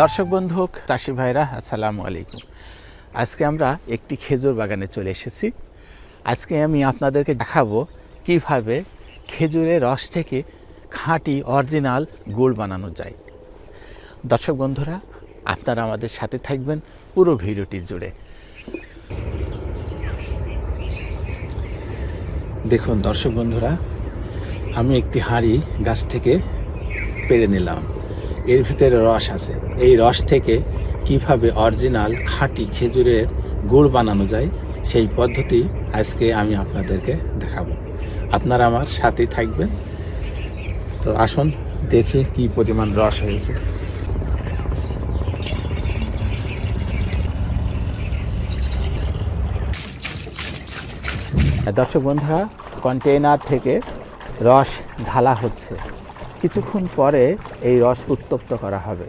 দর্শক বন্ধু চাষি ভাইরা, আসসালামু আলাইকুম। আজকে আমরা একটি খেজুর বাগানে চলে এসেছি। আজকে আমি আপনাদেরকে দেখাবো কীভাবে খেজুরের রস থেকে খাঁটি অরিজিনাল গুড় বানানো যায়। দর্শক বন্ধুরা, আপনারা আমাদের সাথে থাকবেন পুরো ভিডিওটি জুড়ে। দেখুন দর্শক বন্ধুরা, আমি একটি হাঁড়ি গাছ থেকে পেরে নিলাম। এর ভিতরে রস আছে। এই রস থেকে কীভাবে অরিজিনাল খাঁটি খেজুরের গুড় বানানো যায়, সেই পদ্ধতি আজকে আমি আপনাদেরকে দেখাবো। আপনারা আমার সাথেই থাকবেন। তো আসুন, দেখি কি পরিমাণ রস হয়েছে। দর্শক বন্ধুরা কন্টেইনার থেকে রস ঢালা হচ্ছে। কিছুক্ষণ পরে এই রস উত্তপ্ত করা হবে।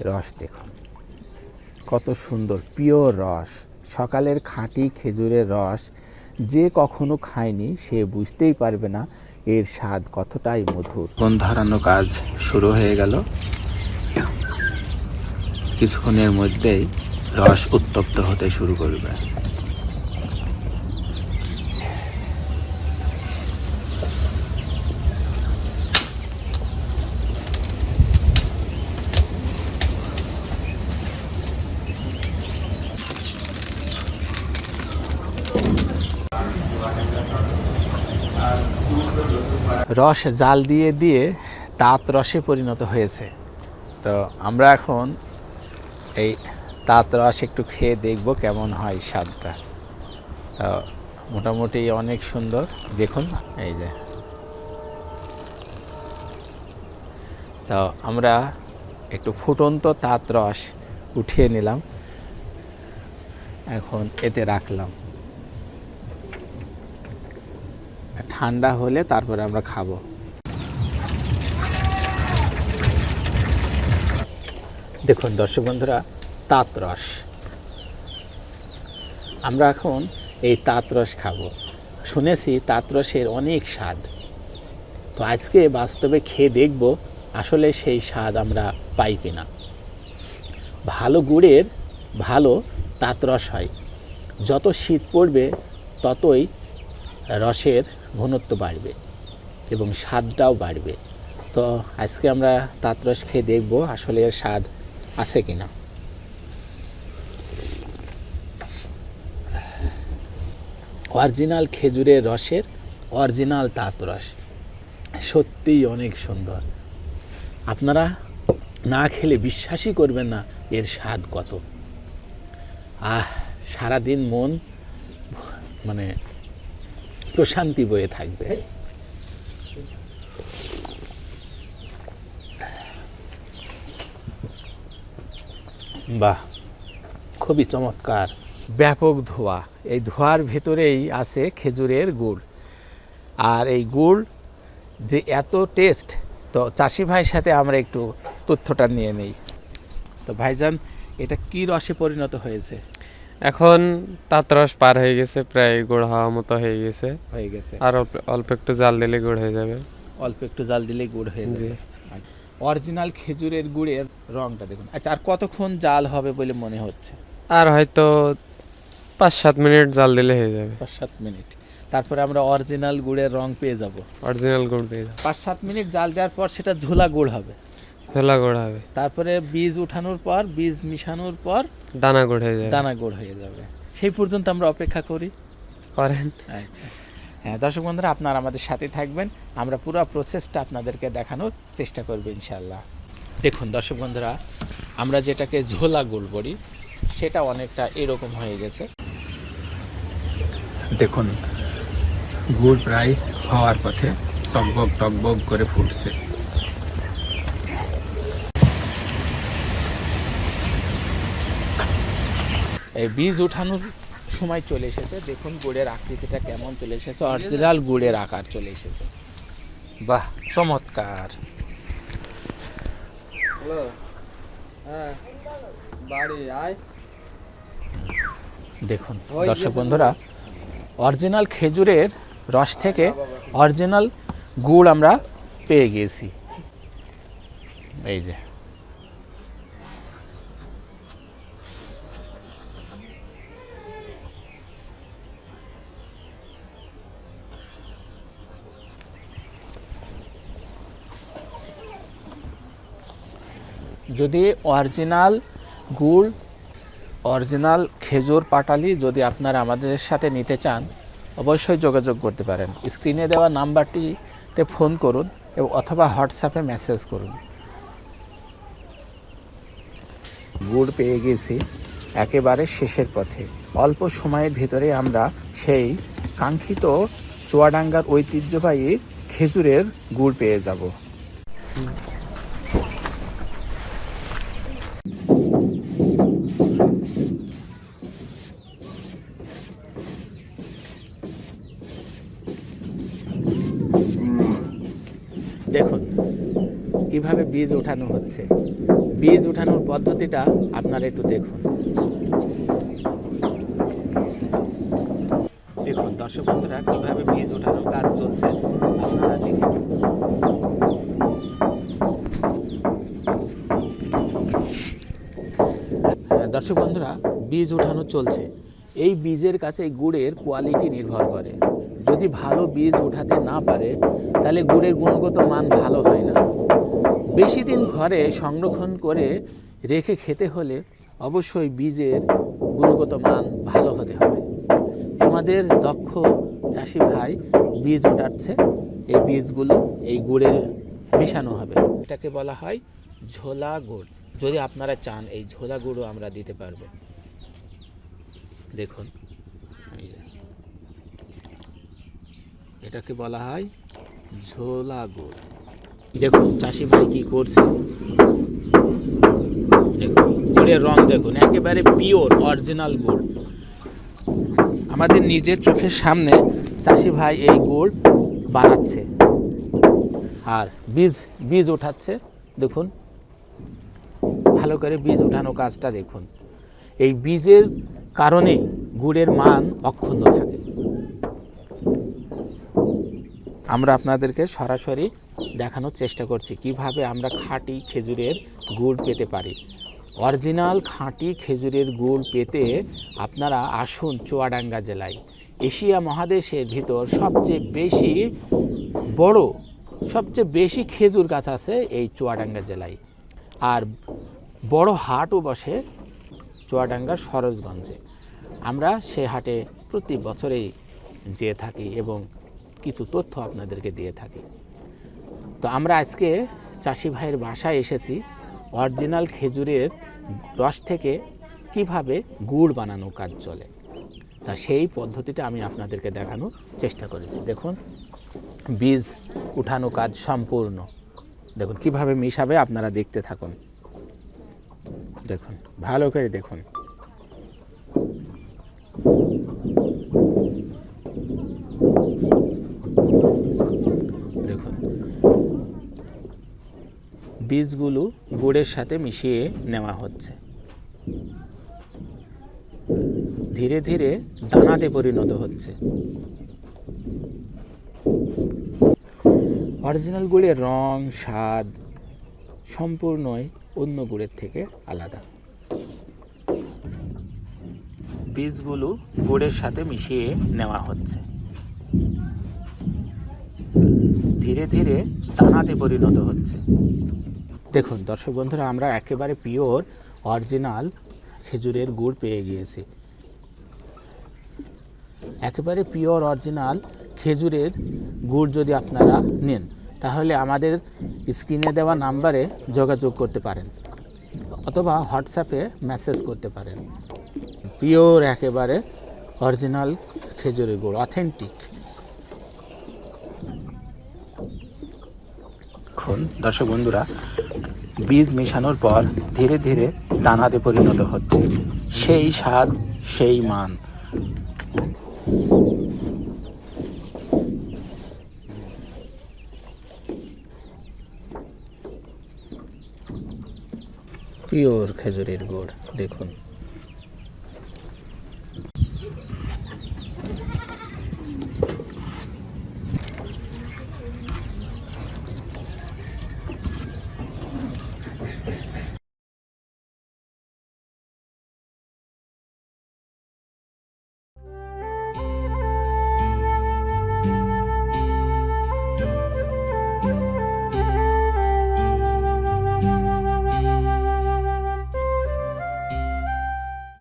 রস দেখুন, কত সুন্দর, পিওর রস। সকালের খাঁটি খেজুরের রস যে কখনো খায়নি, সে বুঝতেই পারবে না এর স্বাদ কতটাই মধুর। কোন ধরানো কাজ শুরু হয়ে গেল? কিছুক্ষণের মধ্যেই রস উত্তপ্ত হতে শুরু করবে। রস জাল দিয়ে দিয়ে তাঁত রসে পরিণত হয়েছে। তো আমরা এখন এই তাঁত রস একটু খেয়ে দেখব কেমন হয় স্বাদটা। তো মোটামুটি অনেক সুন্দর। দেখুন, এই যে। তো আমরা একটু ফুটন্ত তাঁত রস উঠিয়ে নিলাম। এখন এতে রাখলাম। ঠান্ডা হলে তারপরে আমরা খাব। দেখুন দর্শক বন্ধুরা, তাঁত রস। আমরা এখন এই তাঁত রস খাব। শুনেছি তাঁত রসের অনেক স্বাদ। তো আজকে বাস্তবে খেয়ে দেখব আসলে সেই স্বাদ আমরা পাই কিনা। ভালো গুড়ের ভালো তাঁত রস হয়। যত শীত পড়বে, ততই রসের ঘনত্ব বাড়বে এবং স্বাদটাও বাড়বে। তো আজকে আমরা তাঁতরস খেয়ে দেখব আসলে এর স্বাদ আছে কি না অরিজিনাল খেজুরের রসের অরিজিনাল তাঁতরস। সত্যিই অনেক সুন্দর। আপনারা না খেলে বিশ্বাসই করবেন না এর স্বাদ কত। আহ, সারাদিন মন মানে প্রশান্তি বয়ে থাকবে। বাহ, খুবই চমৎকার। ব্যাপক ধোয়া, এই ধোয়ার ভেতরেই আছে খেজুরের গুড়। আর এই গুড় যে এত টেস্ট তো চাষি ভাইয়ের সাথে আমরা একটু তথ্যটা নিয়ে নেই। তো ভাইজান, এটা কি রসে পরিণত হয়েছে? এখন তাঁত রস পার হয়ে গেছে প্রায় গুড় হওয়া মতো হয়ে গেছে। হয়ে গেছে। আর অল্প একটু জাল দিলে গুড় হয়ে যাবে। অল্প একটু জাল দিলেই গুড় হয়ে। যাবে। অরিজিনাল খেজুরের গুড়ের রংটা দেখুন। আচ্ছা আর কতক্ষণ জাল হবে বলে মনে হচ্ছে? আর হয়তো পাঁচ সাত মিনিট জাল দিলে হয়ে যাবে। পাঁচ সাত মিনিট। তারপরে আমরা অরিজিনাল গুড়ের রং পেয়ে যাব। অরিজিনাল গুড় পেয়ে যাবে। পাঁচ সাত মিনিট জাল দেওয়ার পর সেটা ঝোলা গুড় হবে। ছোলা গুড় হবে। তারপরে বীজ উঠানোর পর বীজ মিশানোর পর দানা গুড় হয়ে যাবে। দানা গুড় হয়ে যাবে। সেই পর্যন্ত আমরা অপেক্ষা করি। করেন। আচ্ছা। হ্যাঁ দর্শক বন্ধুরা আপনারা আমাদের সাথে থাকবেন। আমরা পুরো প্রসেসটা আপনাদেরকে দেখানোর চেষ্টা করব ইনশাল্লাহ দেখুন দর্শক বন্ধুরা আমরা যেটাকে ঝোলা গুড় বলি সেটা অনেকটা এরকম হয়ে গেছে। দেখুন গুড় প্রায় হওয়ার পথে টকবক টকবক করে ফুটছে। বীজ উঠানোর সময় চলে এসেছে। দেখুন গুড়ের আকৃতিটা কেমন চলে এসেছে। অরিজিনাল গুড়ের আকার চলে এসেছে। বাহ চমৎকার। হ্যাঁ দেখুন দর্শক বন্ধুরা অরিজিনাল খেজুরের রস থেকে অরিজিনাল গুড় আমরা পেয়ে গিয়েছি। এই যে যদি অরিজিনাল গুড় অরিজিনাল খেজুর পাটালি যদি আপনারা আমাদের সাথে নিতে চান অবশ্যই যোগাযোগ করতে পারেন। স্ক্রিনে দেওয়া নাম্বারটিতে ফোন করুন এবং অথবা হোয়াটসঅ্যাপে মেসেজ করুন। গুড় পেয়ে গেছি একেবারে শেষের পথে। অল্প সময়ের ভিতরে আমরা সেই কাঙ্ক্ষিত চুয়াডাঙ্গার ঐতিহ্যবাহী খেজুরের গুড় পেয়ে যাব দেখুন কীভাবে বীজ উঠানো হচ্ছে? বীজ উঠানোর পদ্ধতিটা আপনারা একটু দেখুন। দেখুন দর্শক বন্ধুরা কীভাবে বীজ ওঠানোর কাজ চলছে হ্যাঁ, দর্শক বন্ধুরা বীজ উঠানো চলছে। এই বীজের কাছে গুড়ের কোয়ালিটি নির্ভর করে। যদি ভালো বীজ উঠাতে না পারে তাহলে গুড়ের গুণগত মান ভালো হয় না। বেশি দিন ঘরে সংরক্ষণ করে রেখে খেতে হলে অবশ্যই বীজের গুণগত মান ভালো হতে হবে। তোমাদের দক্ষ চাষি ভাই বীজ ওঠাচ্ছে এই বীজগুলো এই গুড়ে মেশানো হবে। এটাকে বলা হয় ঝোলা গুড়। যদি আপনারা চান এই ঝোলা গুড়ও আমরা দিতে পারব। দেখুন এটাকে বলা হয় ঝোলা গুড়। দেখুন, চাষি ভাই কি করছে? দেখুন গুড়ের রং দেখুন, একেবারে পিওর অরিজিনাল গুড় আমাদের নিজের চোখের সামনে চাষি ভাই এই গুড় বানাচ্ছে। আর বীজ বীজ ওঠাচ্ছে দেখুন। ভালো করে বীজ ওঠানো কাজটা দেখুন। এই বীজের কারণে গুড়ের মান অক্ষুণ্ণ থাকে। আমরা আপনাদেরকে সরাসরি দেখানোর চেষ্টা করছি। কীভাবে আমরা খাঁটি খেজুরের গুড় পেতে পারি। অরিজিনাল খাঁটি খেজুরের গুড় পেতে আপনারা আসুন চুয়াডাঙ্গা জেলায়। এশিয়া মহাদেশের ভিতর সবচেয়ে বেশি বড়, সবচেয়ে বেশি খেজুর গাছ আছে এই চুয়াডাঙ্গা জেলায়। আর বড় হাটও বসে চুয়াডাঙ্গার সরোজগঞ্জে। আমরা সে হাটে প্রতি বছরেই যেয়ে থাকি এবং কিছু তথ্য আপনাদেরকে দিয়ে থাকি। তো আমরা আজকে চাষি ভাইয়ের বাসায় এসেছি, অরিজিনাল খেজুরের রস থেকে কীভাবে গুড় বানানো কাজ চলে। তা সেই পদ্ধতিটা আমি আপনাদেরকে দেখানোর চেষ্টা করেছি। দেখুন, বীজ উঠানো কাজ সম্পূর্ণ। দেখুন, কীভাবে মিশাবে আপনারা দেখতে থাকুন। দেখুন, ভালো করে দেখুন। বীজগুলো গুড়ের সাথে মিশিয়ে নেওয়া হচ্ছে। ধীরে ধীরে দানাতে পরিণত হচ্ছে। অরিজিনাল গুড়ের রং, স্বাদ সম্পূর্ণই অন্য গুড়ের থেকে আলাদা। বীজগুলো গুড়ের সাথে মিশিয়ে নেওয়া হচ্ছে। ধীরে ধীরে দানাতে পরিণত হচ্ছে। দেখুন, দর্শক বন্ধুরা, আমরা একেবারে পিওর অরিজিনাল খেজুরের গুড় পেয়ে গিয়েছি। একেবারে পিওর অরিজিনাল খেজুরের গুড় যদি আপনারা নেন, তাহলে আমাদের স্ক্রিনে দেওয়া নাম্বারে যোগাযোগ করতে পারেন, অথবা হোয়াটসঅ্যাপে মেসেজ করতে পারেন। পিওর একেবারে অরিজিনাল খেজুরের গুড় অথেন্টিক দর্শক বন্ধুরা বীজ মেশানোর পর ধীরে ধীরে দানাতে পরিণত হচ্ছে। সেই স্বাদ, সেই মান। পিওর খেজুরের গুড়, দেখুন।